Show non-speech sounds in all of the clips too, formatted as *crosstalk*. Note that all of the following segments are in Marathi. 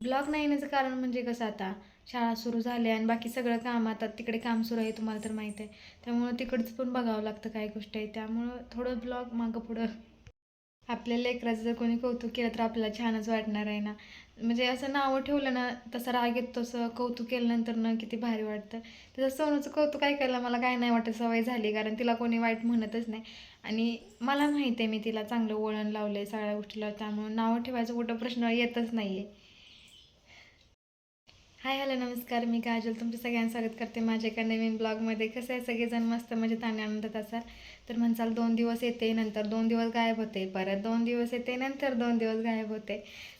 ब्लॉग नाही येण्याचं कारण म्हणजे कसं आता? शाळा सुरू झाल्या आणि बाकी सगळं काम आता तिकडे काम सुरू आहे तुम्हाला तर माहीत आहे. त्यामुळं तिकडचं पण बघावं लागतं काय गोष्ट आहे. त्यामुळं थोडं ब्लॉग मागं पुढं. आपल्या लेकराचं जर कोणी कौतुक केलं तर आपल्याला छानच वाटणार आहे ना. म्हणजे असं नावं ठेवलं ना तसं राग येतो तसं कौतुक केल्यानंतर ना किती भारी वाटतं. तसं सोनूचं कौतुक ऐकायला मला काय नाही वाटत सवय झाली कारण तिला कोणी वाईट म्हणतच नाही. आणि मला माहिती आहे मी तिला चांगलं वळण लावलं आहे सगळ्या गोष्टीला. त्यामुळं नावं ठेवायचं कुठं प्रश्न येतच नाही आहे हाय हॅलो नमस्कार. मी काजल. तुमचं सगळ्यांना स्वागत करते माझ्या एका नवीन ब्लॉगमध्ये. कसं आहे? सगळेजण मस्त म्हणजे ताणे आनंदात असाल? तर म्हणसाल दोन दिवस येते नंतर दोन दिवस गायब होते परत दोन दिवस येते नंतर दोन दिवस गायब होते.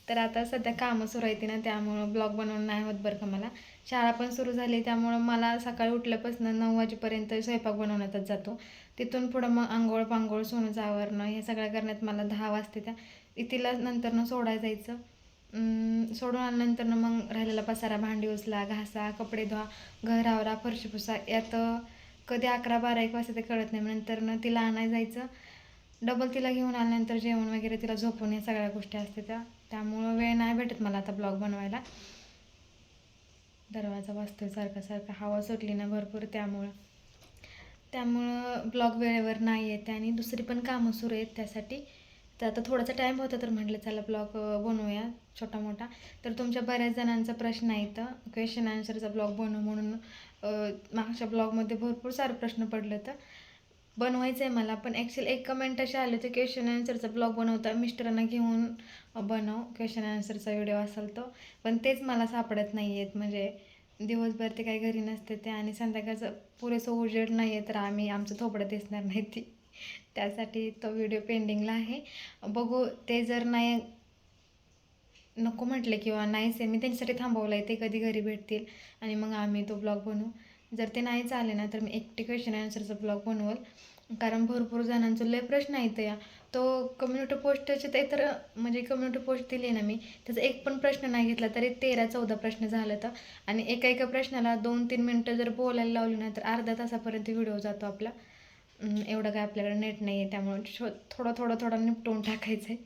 तर आता सध्या कामं सुरू आहेत ना त्यामुळं ब्लॉग बनवणं नाही होत बरं का मला. शाळा पण सुरू झाली त्यामुळं मला सकाळी उठल्यापासून नऊ वाजेपर्यंत स्वयंपाक बनवण्यातच जातो. तिथून पुढं मग आंघोळ पांघोळ सोनूचं आवरणं हे सगळं करण्यात मला दहा वाजते त्या. तिला नंतरनं सोडायला जायचं. सोडून आल्यानंतर मग राहिलेला पसारा भांडी उचला घासा कपडे धुवा घर आवरा फरशी पुसा. यात कधी अकरा बारा एक वाजता ते कळत नाही. नंतर ना तिला आणायला जायचं. डबल तिला घेऊन आल्यानंतर जेवण वगैरे तिला झोपून या सगळ्या गोष्टी असते त्या. त्यामुळं वेळ नाही भेटत मला आता ब्लॉग बनवायला. दरवाजा वाजतोय सारखा सारखा. हवा सुटली ना भरपूर त्यामुळं. त्यामुळं ब्लॉग वेळेवर नाही येते आणि दुसरी पण कामं सुरू आहेत त्यासाठी. तर आता थोडासा टाईम होता तर म्हटलं चला ब्लॉग बनवूया छोटा मोठा तर तुमच्या बऱ्याच जणांचा प्रश्न आहे तर क्वेश्चन आन्सरचा ब्लॉग बनव म्हणून मागच्या ब्लॉगमध्ये भरपूर सारे प्रश्न पडले तर बनवायचं आहे मला पण ॲक्च्युअली एक कमेंट असे आले तर क्वेश्चन आन्सरचा ब्लॉग बनवता मिस्टरांना घेऊन बनव क्वेश्चन आन्सरचा व्हिडिओ असेल तो. पण तेच मला सापडत नाही आहेत म्हणजे दिवसभर ते काही घरी नसते ते आणि संध्याकाळचं पुरेसं उजेड नाही आहे तर आम्ही आमचं थोपडं दिसणार नाही ती. त्यासाठी तो व्हिडिओ पेंडिंगला आहे. बघू ते जर नाही नको म्हटले किंवा नाही से मी त्यांच्यासाठी थांबवलं आहे ते कधी घरी भेटतील आणि मग आम्ही तो ब्लॉग बनवू. जर ते नाही चाले ना तर मी एकटी क्वेश्चन आन्सरचा ब्लॉग बनवल. कारण भरपूर जणांचं लय प्रश्न आहेत या. तो कम्युनिटी पोस्टचे ते तर म्हणजे कम्युनिटी पोस्ट दिली ना मी त्याचा एक पण प्रश्न नाही घेतला तरी तेरा चौदा प्रश्न झालं तर. आणि एका एका प्रश्नाला दोन तीन मिनटं जर बोलायला लावली ना तर अर्ध्या तासापर्यंत व्हिडिओ जातो आपला. एवढं काय आपल्याकडे नेट नाही आहे त्यामुळे शो थोडं थोडं थोडं निपटवून टाकायचं आहे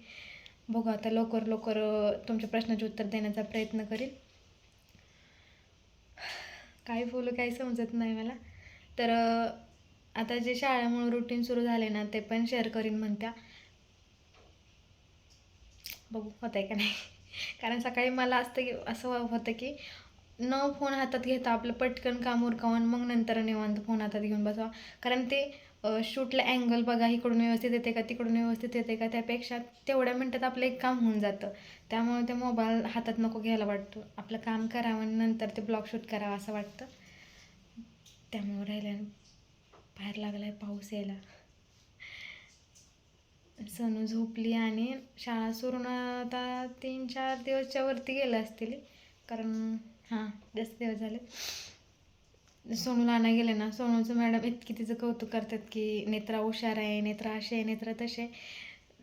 बघू आता लवकर लवकर तुमच्या प्रश्नाचे उत्तर देण्याचा प्रयत्न करीन. काय बोलू काही समजत नाही मला. तर आता जे शाळेमुळे रुटीन सुरू झाले ना ते पण शेअर करीन म्हणत्या. बघू होत आहे का नाही? *laughs* कारण सकाळी मला असतं की असं होतं की न फोन हातात घेता आपलं पटकन काम उरकावून मग नंतर निवांत फोन हातात घेऊन बसावा. कारण ते शूटला अँगल बघा इकडून व्यवस्थित येते का तिकडून व्यवस्थित येते का त्यापेक्षा तेवढ्या मिनटात आपलं एक काम होऊन जातं. त्यामुळे ते मोबाईल हातात नको घ्यायला वाटतो. आपलं काम करावं आणि नंतर ते ब्लॉग शूट करावं असं वाटतं. त्यामुळे राहिलं बाहेर लागला आहे पाऊस यायला. सणू झोपली आणि शाळा सुरून आता तीन चार दिवसच्या वरती गेल्या असतील. कारण हां जास्त दिवस झाले. सोनूला आणा गेले ना सोनूचं मॅडम इतकी तिचं कौतुक करतात की नेत्रा हुशार आहे नेत्रा असे आहे नेत्रा तसे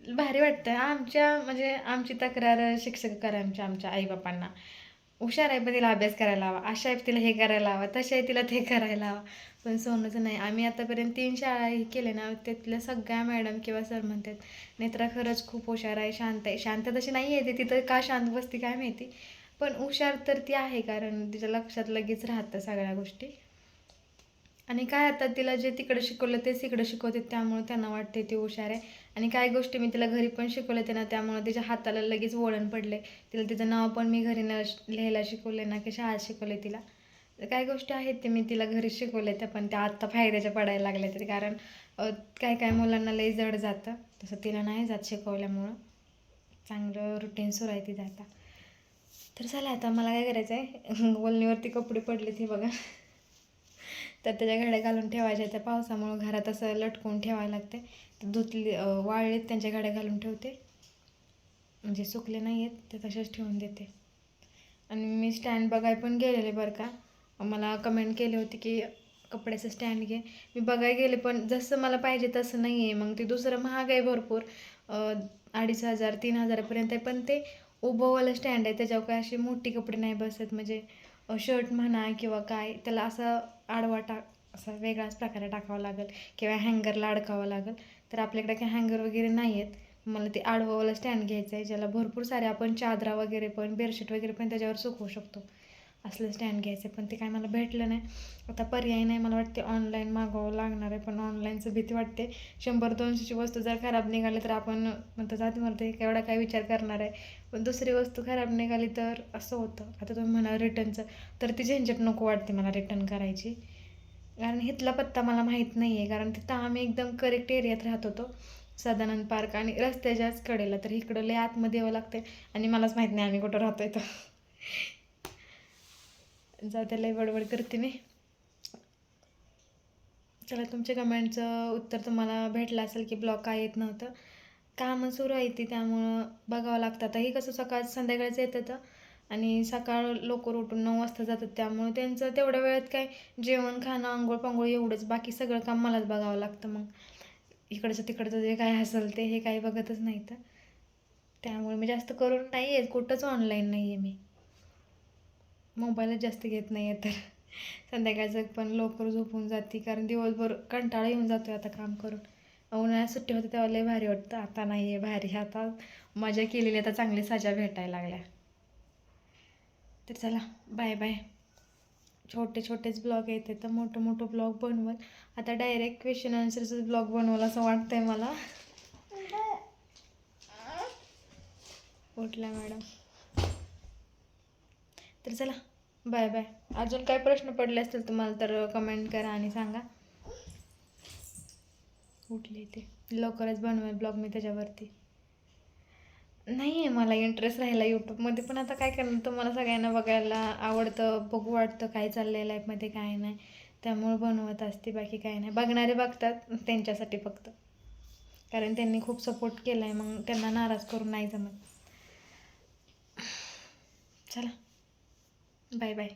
भारी वाटतं आमच्या म्हणजे आमची तक्रार शिक्षक करा आमच्या आमच्या आईबापांना. हुशार आहे पण तिला अभ्यास करायला हवा अशा आहे तिला हे करायला हवं तशा आहे तिला ते करायला हवं पण सोनूचं नाही. आम्ही आतापर्यंत तीन शाळा हे केले ना त्यातल्या सगळ्या मॅडम किंवा सर म्हणतात नेत्रा खरंच खूप हुशार आहे शांत आहे. शांत तशी नाही आहे ती तिथं का शांत बसते काय माहिती. पण हुशार तर ती आहे कारण तिच्या लक्षात लगेच राहतं सगळ्या गोष्टी. आणि काय आता तिला जे तिकडं शिकवलं तेच इकडं शिकवते त्यामुळे त्यांना वाटते ती हुशार आहे. आणि काही गोष्टी मी तिला घरी पण शिकवले त्यांना ना त्यामुळे तिच्या हाताला लगेच वळण पडले तिला तिचं नाव पण मी घरी न लिहायला शिकवले ना की शाळा शिकवले तिला. काय काही गोष्टी आहेत ते मी तिला घरी शिकवले त्या पण त्या आत्ता फायद्याच्या पडायला लागल्या तरी कारण काय काय मुलांना लई जड जातं. तसं तिला नाही जात शिकवल्यामुळं. चांगलं रुटीन सुरू आहे तिथं आता. तर चला आता मला काय करायचं आहे *laughs* वलनीवरती कपडे पडले ते बघा. तर त्याच्या घड्या घालून ठेवायच्या त्या पावसामुळं घरात असं लटकून ठेवायला लागते. तर धुतली अं, वाळलेत त्यांच्या घड्या घालून ठेवते. म्हणजे सुकले नाही आहेत ते तसेच ठेवून देते. आणि मी स्टँड बघाय पण गेलेले बरं का. मला कमेंट केली होती की कपड्याचं स्टँड घे. मी बघाय गेले पण जसं मला पाहिजे तसं नाही आहे मग ते दुसरं महाग आहे भरपूर. अडीच हजार तीन हजारापर्यंत आहे. पण ते उभंवालं स्टँड आहे. त्याच्यावर काय अशी मोठी कपडे नाही बसत. म्हणजे शर्ट म्हणा किंवा काय त्याला असं आडवा टाक असा वेगळाच प्रकारे टाकावा लागेल किंवा हँगरला अडकावं लागेल. तर आपल्याकडे काही हँगर वगैरे नाही आहेत मला ते आडवावाला स्टँड घ्यायचं आहे ज्याला भरपूर सारे आपण चादरा वगैरे पण बेडशीट वगैरे पण त्याच्यावर सुकवू शकतो. असलं स्टँड घ्यायचं पण ते काय मला भेटलं नाही. आता पर्याय नाही मला वाटते ऑनलाईन मागवावं लागणार आहे पण ऑनलाईनचं भीती वाटते. शंभर दोनशेची वस्तू जर खराब निघाली तर आपण म्हणतो जाते मला ते एवढा काय विचार करणार आहे. पण दुसरी वस्तू खराब निघाली तर असं होतं. आता तुम्ही म्हणा रिटर्नचं तर ती झंझट नको वाटते मला रिटर्न करायची. कारण इथला पत्ता मला माहीत नाही आहे कारण तिथं आम्ही एकदम करेक्ट एरियात राहत होतो. सदानंद पार्क आणि रस्त्याच्याच कडेला तर इकडं लय आतमध्ये यावं लागते आणि मलाच माहीत नाही आम्ही कुठं राहतो आहे तर जाऊ त्या बडबड करते मी. चला तुमच्या कमेंटचं उत्तर तुम्हाला भेटलं असेल की ब्लॉक काय येत नव्हतं. कामं सुरू आहे ती त्यामुळं बघावं लागतं. आता हे कसं सकाळ संध्याकाळचं येतं तर. आणि सकाळ लवकर उठून नऊ वाजता जातात त्यामुळं त्यांचं तेवढ्या वेळेत काय जेवण खाणं आंघोळ पांघोळ एवढंच. बाकी सगळं काम मलाच बघावं लागतं मग. इकडचं तिकडचं जे काय असेल ते हे काही बघतच नाही तर. त्यामुळे मी जास्त करून नाही आहे कुठंच ऑनलाईन नाही आहे मी. मोबाईलच जास्त घेत नाही आहे तर. संध्याकाळचं पण लवकर झोपून जाते कारण दिवसभर कंटाळा येऊन जातो आता काम करून. उन्हाळ्यात सुट्टी होते तेव्हा लय भारी वाटतं. आता नाही आहे. भारी आता मजा केलेली आता चांगली सजा भेटायला लागल्या. तर चला बाय बाय छोटे छोटेच ब्लॉग येते तर मोठं मोठं ब्लॉग बनवल. आता डायरेक्ट क्वेश्चन आन्सरचं ब्लॉग बनवलं असं वाटतंय मला. *laughs* उठला मॅडम तर चला बाय बाय अजून काय प्रश्न पडले असतील तुम्हाला तर कमेंट करा आणि सांगा. उठले ते. लवकरच बनवेल ब्लॉग मी त्याच्यावरती. नाही आहे मला इंटरेस्ट राहिला यूट्यूबमध्ये पण आता काय करणार? तुम्हाला सगळ्यांना बघायला आवडतं बघू वाटतं काय चाललं आहे लाईफमध्ये काय नाही. त्यामुळं बनवत असते बाकी काय नाही. बघणारे बघतात त्यांच्यासाठी फक्त. कारण त्यांनी खूप सपोर्ट केला आहे मग त्यांना नाराज करून नाही जमत. चला. Bye bye